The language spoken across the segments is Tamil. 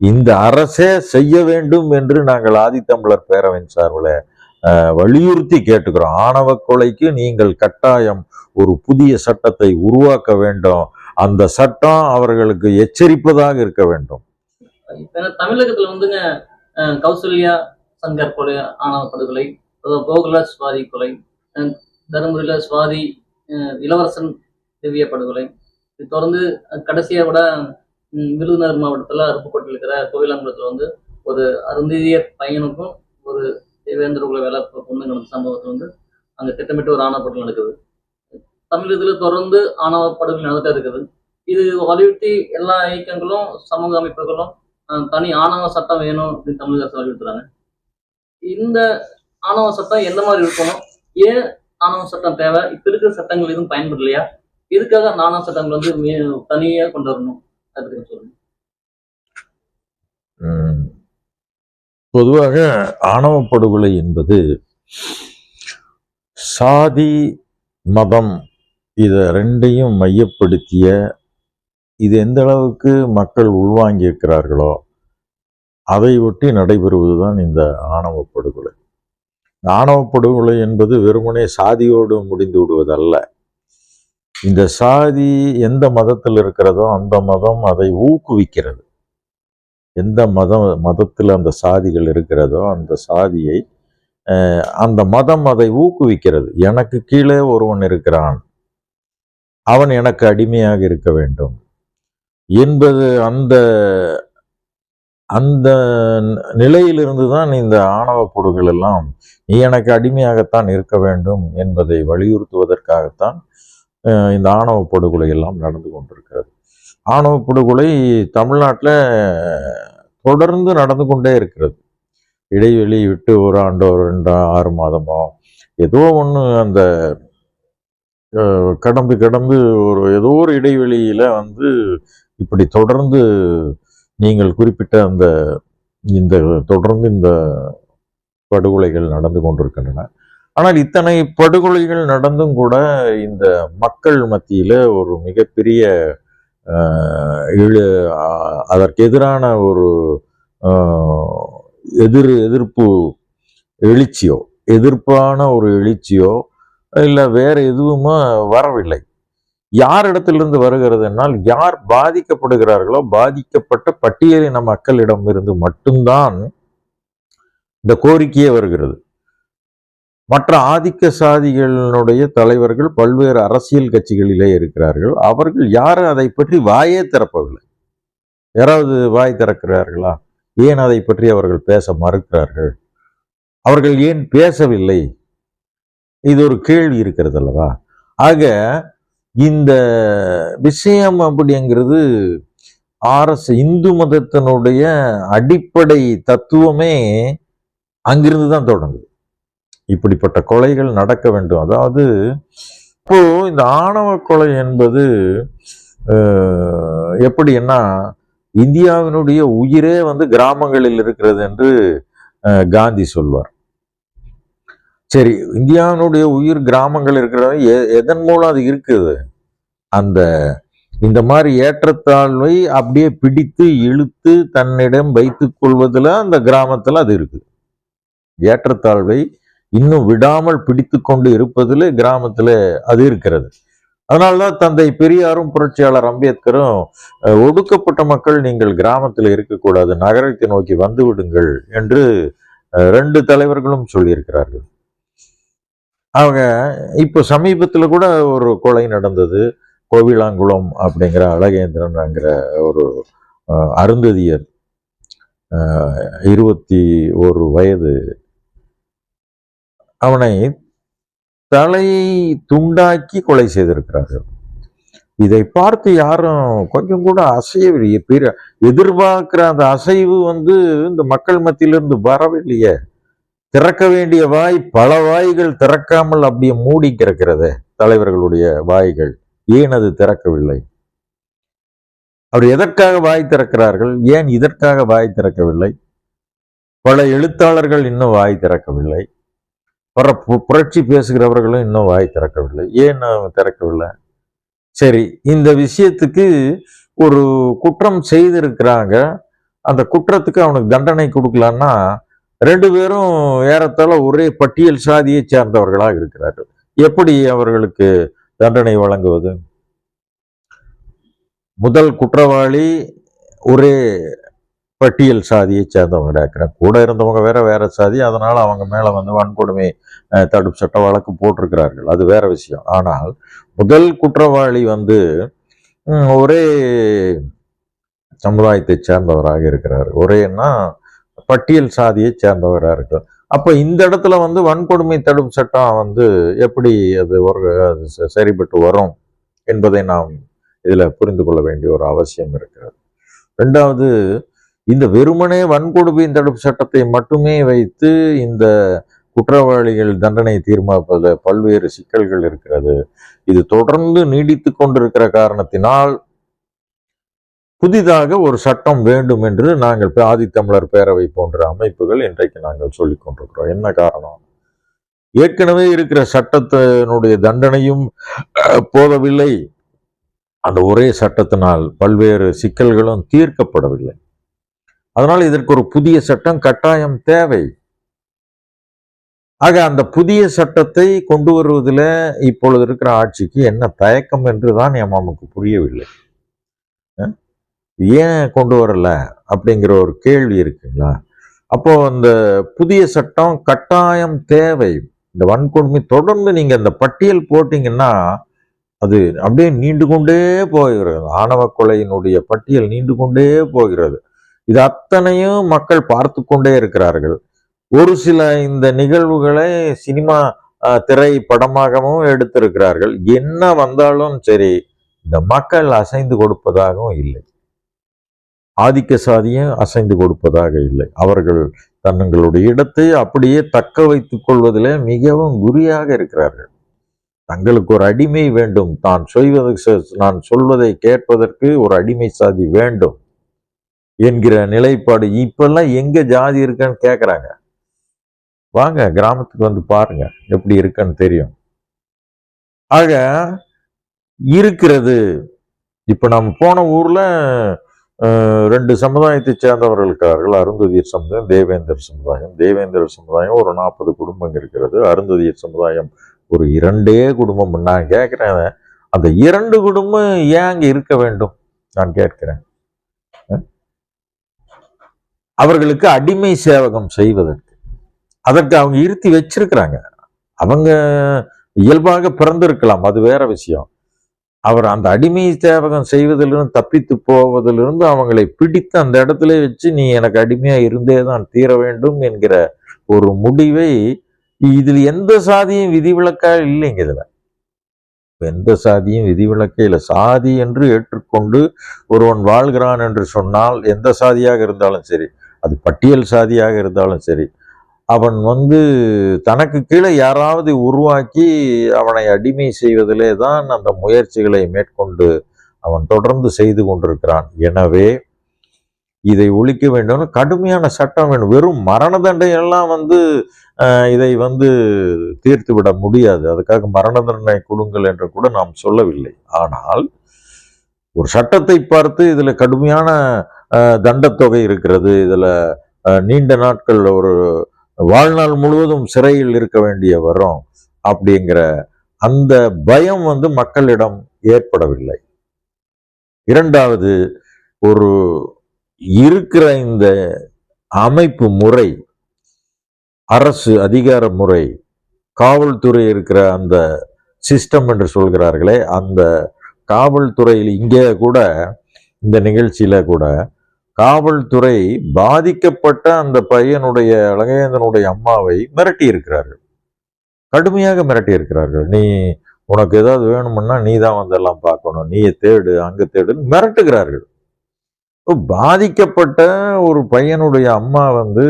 இந்த அரசே செய்ய வேண்டும் என்று நாங்கள் ஆதித்தமிழர் பேரவையின் சார்பில் வலியுறுத்தி கேட்டுக்கிறோம். ஆணவ கொலைக்கு நீங்கள் கட்டாயம் ஒரு புதிய சட்டத்தை உருவாக்க வேண்டும். அந்த சட்டம் அவர்களுக்கு எச்சரிப்பதாக இருக்க வேண்டும். இப்ப தமிழகத்துல வந்துங்க கௌசல்யா சங்கர் கொலை ஆணவ படுகொலை கோகுலா சுவாதி கொலை அஹ், தருமபுரியில சுவாதி அஹ், இளவரசன் திவ்ய படுகொலை தொடர்ந்து கடைசியா கூட விருதுநகர் மாவட்டத்தில் அருப்புக்கோட்டையில் இருக்கிற கோவிலாங்குளத்துல வந்து ஒரு அருந்தியர் பையனுக்கும் ஒரு தேவேந்திர குல வேலை பொண்ணு நடந்த சம்பவத்தில் வந்து அங்கே திட்டமிட்டு ஒரு ஆணவ நடக்குது. தமிழகத்தில் தொடர்ந்து ஆணவ படுகொலை நடந்துட்டே இருக்குது. இது வலியுறுத்தி எல்லா இயக்கங்களும் சமூக அமைப்புகளும் தனி ஆணவ சட்டம் வேணும் அப்படின்னு தமிழக அரசு வலியுறுத்துறாங்க. இந்த ஆணவ சட்டம் எந்த மாதிரி இருக்கணும்? ஏன் ஆணவ சட்டம் தேவை? இப்போ இருக்கிற சட்டங்கள் எதுவும் பயன்படலையா? எதுக்காக நாணவ சட்டங்கள் வந்து மே- கொண்டு வரணும்? பொதுவாக ஆணவ படுகொலை என்பது சாதி மதம் இதை ரெண்டையும் மையப்படுத்திய இது எந்த அளவுக்கு மக்கள் உள்வாங்கி இருக்கிறார்களோ அதை ஒட்டி நடைபெறுவதுதான் இந்த ஆணவ படுகொலை. ஆணவ படுகொலை என்பது வெறுமனே சாதியோடு முடிந்து விடுவதல்ல. இந்த சாதி எந்த மதத்தில் இருக்கிறதோ அந்த மதம் அதை ஊக்குவிக்கிறது. எந்த மதம் மதத்தில் அந்த சாதிகள் இருக்கிறதோ அந்த சாதியை அந்த மதம் அதை ஊக்குவிக்கிறது. எனக்கு கீழே ஒருவன் இருக்கிறான். அவன் எனக்கு அடிமையாக இருக்க வேண்டும். என்பது அந்த அந்த நிலையிலிருந்து தான் இந்த ஆணவ பொடுகள் எல்லாம் நீ எனக்கு அடிமையாகத்தான் இருக்க வேண்டும் என்பதை வலியுறுத்துவதற்காகத்தான் இந்த ஆணவ படுகொலை எல்லாம் நடந்து கொண்டிருக்கிறது. ஆணவ படுகொலை தமிழ்நாட்டில் தொடர்ந்து நடந்து கொண்டே இருக்கிறது. இடைவெளி விட்டு ஒரு ஆண்டோ ரெண்டோ ஆறு மாதமோ ஏதோ ஒன்று அந்த கடம்பு கடம்பு ஒரு ஏதோ ஒரு இடைவெளியில் வந்து இப்படி தொடர்ந்து நீங்கள் குறிப்பிட்ட அந்த இந்த தொடர்ந்து இந்த படுகொலைகள் நடந்து கொண்டிருக்கின்றன. ஆனால் இத்தனை படுகொலைகள் நடந்தும் கூட இந்த மக்கள் மத்தியில் ஒரு மிகப்பெரிய அதற்கு எதிரான ஒரு எதிர் எதிர்ப்பு எழுச்சியோ எதிர்ப்பான ஒரு எழுச்சியோ இல்லை வேற எதுவுமே வரவில்லை. யார் இடத்திலிருந்து வருகிறது என்றால் யார் பாதிக்கப்படுகிறார்களோ பாதிக்கப்பட்ட பட்டியலின மக்களிடம் இருந்து மட்டும்தான் இந்த கோரிக்கையே வருகிறது. மற்ற ஆதிக்க சாதிகளினுடைய தலைவர்கள் பல்வேறு அரசியல் கட்சிகளிலே இருக்கிறார்கள். அவர்கள் யாரும் அதை பற்றி வாயே திறப்பவில்லை யாராவது வாய் திறக்கிறார்களா? ஏன் அதை பற்றி அவர்கள் பேச மறுக்கிறார்கள்? அவர்கள் ஏன் பேசவில்லை? இது ஒரு கேள்வி இருக்கிறது அல்லவா? ஆக இந்த விஷயம் அப்படிங்கிறது ஆர்எஸ் இந்து மதத்தினுடைய அடிப்படை தத்துவமே அங்கிருந்து தான் தொடங்குது. இப்படிப்பட்ட கொலைகள் நடக்க வேண்டும். அதாவது இப்போ இந்த ஆணவ கொலை என்பது எப்படின்னா இந்தியாவினுடைய உயிரே வந்து கிராமங்களில் இருக்கிறது என்று அஹ், காந்தி சொல்வார். சரி இந்தியாவினுடைய உயிர் கிராமங்கள் இருக்கிறது எ- எதன் மூலம் அது இருக்குது? அந்த இந்த மாதிரி ஏற்றத்தாழ்வை அப்படியே பிடித்து இழுத்து தன்னிடம் வைத்துக் கொள்வதில் அந்த கிராமத்தில் அது இருக்குது. ஏற்றத்தாழ்வை இன்னும் விடாமல் பிடித்து கொண்டு இருப்பதில் கிராமத்தில் அது இருக்கிறது. அதனால்தான் தந்தை பெரியாரும் புரட்சியாளர் அம்பேத்கரும் ஒடுக்கப்பட்ட மக்கள் நீங்கள் கிராமத்தில் இருக்கக்கூடாது நகரத்தை நோக்கி வந்து விடுங்கள் என்று அஹ், ரெண்டு தலைவர்களும் சொல்லியிருக்கிறார்கள். அவங்க இப்போ சமீபத்தில் கூட ஒரு கொலை நடந்தது கோவிலாங்குளம் அப்படிங்கிற அழகேந்திரன்ங்கிற ஒரு அருந்ததியர் அஹ், இருபத்தி ஒரு வயது அவனை தலையை துண்டாக்கி கொலை செய்திருக்கிறார்கள். இதை பார்த்து யாரும் கொஞ்சம் கூட அசையவில்லையே பெரிய எதிர்பார்க்கிற அந்த அசைவு வந்து இந்த மக்கள் மத்தியிலிருந்து வரவில்லையே. திறக்க வேண்டிய வாய் பல வாய்கள் திறக்காமல் அப்படியே மூடி கிடக்கிறது தலைவர்களுடைய வாய்கள். ஏன் அது திறக்கவில்லை? அவர் எதற்காக வாய் திறக்கிறார்கள்? ஏன் இதற்காக வாய் திறக்கவில்லை? பல எழுத்தாளர்கள் இன்னும் வாய் திறக்கவில்லை. வர பு- புரட்சி பேசுகிறவர்களும் இன்னும் வாய் திறக்கவில்லை. ஏன் அவங்க திறக்கவில்லை? சரி இந்த விஷயத்துக்கு ஒரு குற்றம் செய்திருக்கிறாங்க. அந்த குற்றத்துக்கு அவனுக்கு தண்டனை கொடுக்கலான்னா ரெண்டு பேரும் ஏறத்தாழ ஒரே பட்டியல் சாதியை சேர்ந்தவர்களாக இருக்கிறார்கள். எப்படி அவர்களுக்கு தண்டனை வழங்குவது? முதல் குற்றவாளி ஒரே பட்டியல் சாதியை சேர்ந்தவங்க இருக்கிறாங்க கூட இருந்தவங்க வேற வேற சாதி. அதனால் அவங்க மேலே வந்து வன்கொடுமை தடுப்பு சட்ட வழக்கு போட்டிருக்கிறார்கள். அது வேற விஷயம். ஆனால் முதல் குற்றவாளி வந்து ஒரே சமுதாயத்தை சேர்ந்தவராக இருக்கிறார். ஒரேன்னா பட்டியல் சாதியை சேர்ந்தவராக இருக்கிறார் அப்போ இந்த இடத்துல வந்து வன்கொடுமை தடுப்பு சட்டம் வந்து எப்படி அது ஒரு அது சரிபட்டு வரும் என்பதை நாம் இதில் புரிந்து கொள்ள வேண்டிய ஒரு அவசியம் இருக்கிறது. ரெண்டாவது இந்த வெறுமனே வன்கொடுமை தடுப்பு சட்டத்தை மட்டுமே வைத்து இந்த குற்றவாளிகள் தண்டனை தீர்மானிப்பதில் பல்வேறு சிக்கல்கள் இருக்கிறது. இது தொடர்ந்து நீடித்து கொண்டிருக்கிற காரணத்தினால் புதிதாக ஒரு சட்டம் வேண்டும் என்று நாங்கள் பே- ஆதித்தமிழர் பேரவை போன்ற அமைப்புகள் இன்றைக்கு நாங்கள் சொல்லிக் கொண்டிருக்கிறோம். என்ன காரணம்? ஏற்கனவே இருக்கிற சட்டத்தினுடைய தண்டனையும் போதவில்லை. அந்த ஒரே சட்டத்தினால் பல்வேறு சிக்கல்களும் தீர்க்கப்படவில்லை. அதனால் இதற்கு ஒரு புதிய சட்டம் கட்டாயம் தேவை. ஆக அந்த புதிய சட்டத்தை கொண்டு வருவதில் இப்பொழுது இருக்கிற ஆட்சிக்கு என்ன தயக்கம் என்று தான் நமக்கு புரியவில்லை. ஏன் கொண்டு வரல அப்படிங்கிற ஒரு கேள்வி இருக்குங்களா? அப்போ அந்த புதிய சட்டம் கட்டாயம் தேவை. இந்த வன்கொடுமை தொடர்ந்து நீங்க அந்த பட்டியல் போட்டீங்கன்னா அது அப்படியே நீண்டு கொண்டே போகிறது. ஆணவ கொலையினுடைய பட்டியல் நீண்டு கொண்டே போகிறது. இது அத்தனையும் மக்கள் பார்த்து கொண்டே இருக்கிறார்கள். ஒரு சில இந்த நிகழ்வுகளை சினிமா திரைப்படமாகவும் திரை படமாகவும் எடுத்திருக்கிறார்கள். என்ன வந்தாலும் சரி இந்த மக்கள் அசைந்து கொடுப்பதாகவும் இல்லை. ஆதிக்க சாதியும் அசைந்து கொடுப்பதாக இல்லை. அவர்கள் தங்களுடைய இடத்தை அப்படியே தக்க வைத்துக் கொள்வதிலே மிகவும் குறியாக இருக்கிறார்கள். தங்களுக்கு ஒரு அடிமை வேண்டும். தான் செய்வதற்கு நான் சொல்வதை கேட்பதற்கு ஒரு அடிமை சாதி வேண்டும். என்கிற நிலைப்பாடு இப்பெல்லாம் எங்க ஜாதி இருக்கான்னு கேட்குறாங்க வாங்க கிராமத்துக்கு வந்து பாருங்க எப்படி இருக்குன்னு தெரியும். ஆக இருக்கிறது இப்ப நம்ம போன ஊர்ல ரெண்டு சமுதாயத்தை சேர்ந்தவர்களுக்கார்கள் அருந்ததியர் சமுதாயம் தேவேந்தர் சமுதாயம். தேவேந்தர் சமுதாயம் ஒரு நாற்பது குடும்பம் இருக்கிறது அருந்ததியர் சமுதாயம் ஒரு இரண்டே குடும்பம். நான் கேட்குறேன் அந்த இரண்டு குடும்பம் ஏன் அங்கே இருக்க வேண்டும்? நான் கேட்கிறேன். அவர்களுக்கு அடிமை சேவகம் செய்வதற்கு. அதற்கு அவங்க இருத்தி வச்சிருக்கிறாங்க. அவங்க இயல்பாக பிறந்திருக்கலாம். அது வேற விஷயம். அவர் அந்த அடிமை சேவகம் செய்வதிலிருந்து தப்பித்து போவதிலிருந்து அவங்களை பிடித்து அந்த இடத்துல வச்சு நீ எனக்கு அடிமையா இருந்தே தான் தீர வேண்டும் என்கிற ஒரு முடிவை இதில் எந்த சாதியும் விதிவிலக்கா இல்லைங்க இதுல. எந்த சாதியும் விதிவிலக்கே இல்லை. சாதி என்று ஏற்றுக்கொண்டு ஒருவன் வாழ்கிறான் என்று சொன்னால் எந்த சாதியாக இருந்தாலும் சரி அது பட்டியல் சாதியாக இருந்தாலும் சரி. அவன் வந்து தனக்கு கீழே யாராவது உருவாக்கி அவனை அடிமை செய்வதிலே தான் அந்த முயற்சிகளை மேற்கொண்டு அவன் தொடர்ந்து செய்து கொண்டிருக்கிறான். எனவே இதை ஒழிக்க வேண்டும் கடுமையான சட்டம் வேணும். வெறும் மரண தண்டனையெல்லாம் வந்து இதை வந்து தீர்த்து விட முடியாது. அதுக்காக மரண தண்டனை கொடுங்கள் என்று கூட நாம் சொல்லவில்லை. ஆனால் ஒரு சட்டத்தை பார்த்து இதுல கடுமையான தண்டத்தொகை இருக்கிறது. இதுல அஹ், நீண்ட நாட்கள் ஒரு வாழ்நாள் முழுவதும் சிறையில் இருக்க வேண்டிய வரும் அப்படிங்கிற அந்த பயம் வந்து மக்களிடம் ஏற்படவில்லை. இரண்டாவது ஒரு இருக்கிற இந்த அமைப்பு முறை அரசு அதிகார முறை காவல்துறை இருக்கிற அந்த சிஸ்டம் என்று சொல்கிறார்களே அந்த காவல்துறையில் இங்கே கூட இந்த நிகழ்ச்சியில கூட காவல்துறை பாதிக்கப்பட்ட அந்த பையனுடைய அழகேந்தனுடைய அம்மாவை மிரட்டி இருக்கிறார்கள் கடுமையாக மிரட்டி இருக்கிறார்கள் நீ உனக்கு ஏதாவது வேணும்னா நீ தான் வந்தெல்லாம் பார்க்கணும். நீயே தேடு அங்கே தேடுன்னு மிரட்டுகிறார்கள். பாதிக்கப்பட்ட ஒரு பையனுடைய அம்மா வந்து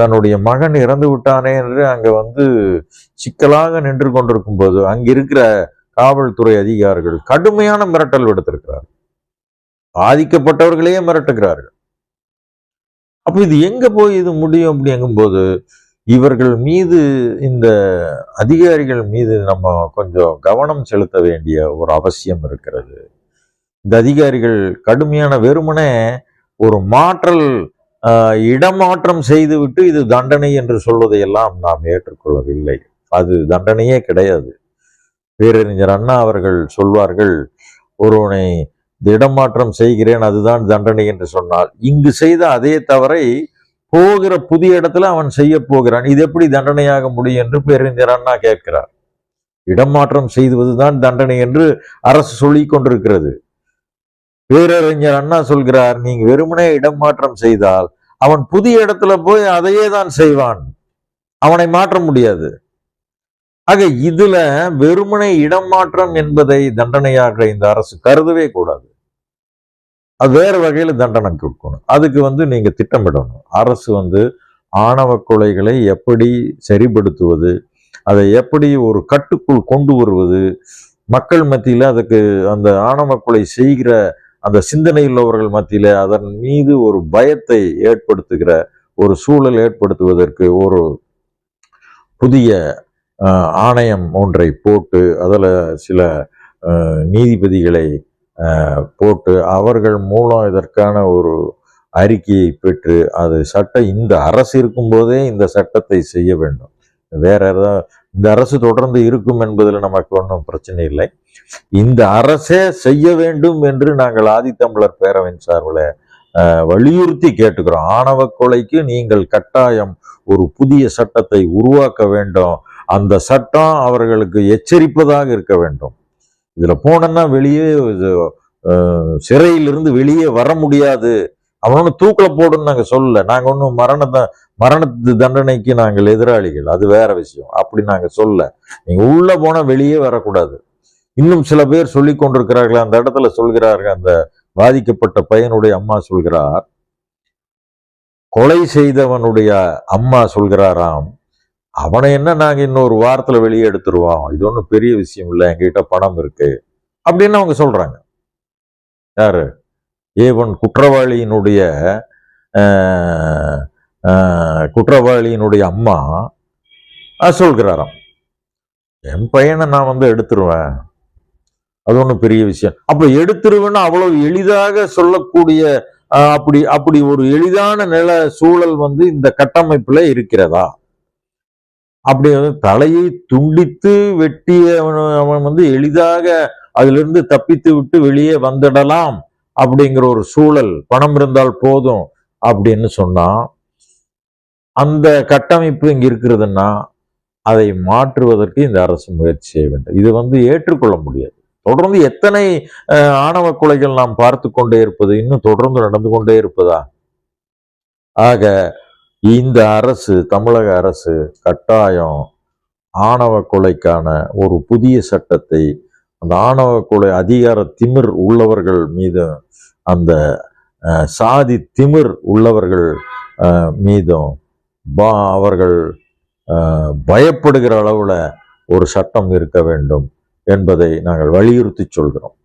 தன்னுடைய மகன் இறந்து விட்டானே என்று அங்கே வந்து சிக்கலாக நின்று கொண்டிருக்கும் போது அங்கே இருக்கிற காவல்துறை அதிகாரிகள் கடுமையான மிரட்டல் விடுத்திருக்கிறார்கள். பாதிக்கப்பட்டவர்களையே மிரட்டுகிறார்கள். அப்போ இது எங்க போய் இது முடியும் அப்படிங்கும்போது இவர்கள் மீது இந்த அதிகாரிகள் மீது நம்ம கொஞ்சம் கவனம் செலுத்த வேண்டிய ஒரு அவசியம் இருக்கிறது. இந்த அதிகாரிகள் கடுமையான வெறுமனே ஒரு மாற்றல் ஆஹ், இடமாற்றம் செய்துவிட்டு இது தண்டனை என்று சொல்வதையெல்லாம் நாம் ஏற்றுக்கொள்ளவில்லை. அது தண்டனையே கிடையாது. பேரறிஞர் அண்ணா அவர்கள் சொல்வார்கள் ஒருவனை இந்த இடமாற்றம் செய்கிறேன் அதுதான் தண்டனை என்று சொன்னால் இங்கு செய்த அதே தவறை போகிற புதிய இடத்துல அவன் செய்ய போகிறான். இது எப்படி தண்டனையாக முடியும் என்று பேரறிஞர் அண்ணா கேட்கிறார். இடமாற்றம் செய்வதுதான் தண்டனை என்று அரசு சொல்லிக் கொண்டிருக்கிறது. பேரறிஞர் அண்ணா சொல்கிறார் நீங்க வெறுமனே இடமாற்றம் செய்தால் அவன் புதிய இடத்துல போய் அதையே தான் செய்வான். அவனை மாற்ற முடியாது. ஆக இதுல வெறுமனை இடமாற்றம் என்பதை தண்டனையாக இந்த அரசு கருதவே கூடாது. அது வேறு வகையில் தண்டனை கொடுக்கணும். அதுக்கு வந்து நீங்கள் திட்டமிடணும். அரசு வந்து ஆணவ கொலைகளை எப்படி சரிப்படுத்துவது அதை எப்படி ஒரு கட்டுக்குள் கொண்டு வருவது மக்கள் மத்தியில் அதுக்கு அந்த ஆணவ கொலை செய்கிற அந்த சிந்தனை உள்ளவர்கள் மத்தியில் அதன் மீது ஒரு பயத்தை ஏற்படுத்துகிற ஒரு சூழல் ஏற்படுத்துவதற்கு ஒரு புதிய ஆணையம் ஒன்றை போட்டு அதில் சில நீதிபதிகளை போட்டு அவர்கள் மூலம் இதற்கான ஒரு அறிக்கையை பெற்று அது சட்ட இந்த அரசு இருக்கும்போதே இந்த சட்டத்தை செய்ய வேண்டும். வேற ஏதாவது இந்த அரசு தொடர்ந்து இருக்கும் என்பதில் நமக்கு ஒன்றும் பிரச்சனை இல்லை. இந்த அரசே செய்ய வேண்டும் என்று நாங்கள் ஆதித்தமிழர் பேரவையின் சார்பில் வலியுறுத்தி கேட்டுக்கிறோம். ஆணவ கொலைக்கு நீங்கள் கட்டாயம் ஒரு புதிய சட்டத்தை உருவாக்க வேண்டும். அந்த சட்டம் அவர்களுக்கு எச்சரிப்பதாக இருக்க வேண்டும். இதுல போனோன்னா வெளியே இது, சிறையிலிருந்து வெளியே வர முடியாது. அவனு தூக்கில போடுன்னு நாங்க சொல்லல. நாங்க ஒன்றும் மரண மரணத்து தண்டனைக்கு நாங்கள் எதிராளிகள். அது வேற விஷயம். அப்படி நாங்க சொல்ல நீங்க உள்ள போனா வெளியே வரக்கூடாது. இன்னும் சில பேர் சொல்லி கொண்டிருக்கிறார்கள். அந்த இடத்துல சொல்கிறார்கள். அந்த பாதிக்கப்பட்ட பையனுடைய அம்மா சொல்கிறார். கொலை செய்தவனுடைய அம்மா சொல்கிறாராம். அவனை என்ன நாங்கள் இன்னொரு வாரத்தில் வெளியே எடுத்துருவோம்? இது ஒன்றும் பெரிய விஷயம் இல்லை எங்ககிட்ட பணம் இருக்கு. அப்படின்னு அவங்க சொல்றாங்க. யாரு? ஏவன் குற்றவாளியினுடைய குற்றவாளியினுடைய அம்மா சொல்கிறாராம். என் பையனை நான் வந்து எடுத்துருவேன். அது ஒன்றும் பெரிய விஷயம். அப்போ எடுத்துருவேன்னு அவ்வளவு எளிதாக சொல்லக்கூடிய அப்படி அப்படி ஒரு எளிதான நில சூழல் வந்து இந்த கட்டமைப்பில் இருக்கிறதா? அப்படி வந்து தலையை துண்டித்து வெட்டிய அவன் வந்து எளிதாக அதிலிருந்து தப்பித்து விட்டு வெளியே வந்துடலாம் அப்படிங்கிற ஒரு சூழல் பணம் இருந்தால் போதும் அப்படின்னு சொன்னா அந்த கட்டமைப்பு இங்க இருக்கிறதுன்னா அதை மாற்றுவதற்கு இந்த அரசு முயற்சி செய்ய வேண்டும். இது வந்து ஏற்றுக்கொள்ள முடியாது. தொடர்ந்து எத்தனை ஆணவ கொலைகள் நாம் பார்த்து கொண்டே இருப்பது இன்னும் தொடர்ந்து நடந்து கொண்டே இருப்பதா? ஆக இந்த அரசு தமிழக அரசு கட்டாயம் ஆணவ கொலைக்கான ஒரு புதிய சட்டத்தை அந்த ஆணவ கொலை அதிகார திமிர் உள்ளவர்கள் மீது அந்த சாதி திமிர் உள்ளவர்கள் மீதும் பா அவர்கள் பயப்படுகிற அளவில் ஒரு சட்டம் இருக்க வேண்டும் என்பதை நாங்கள் வலியுறுத்தி சொல்கிறோம்.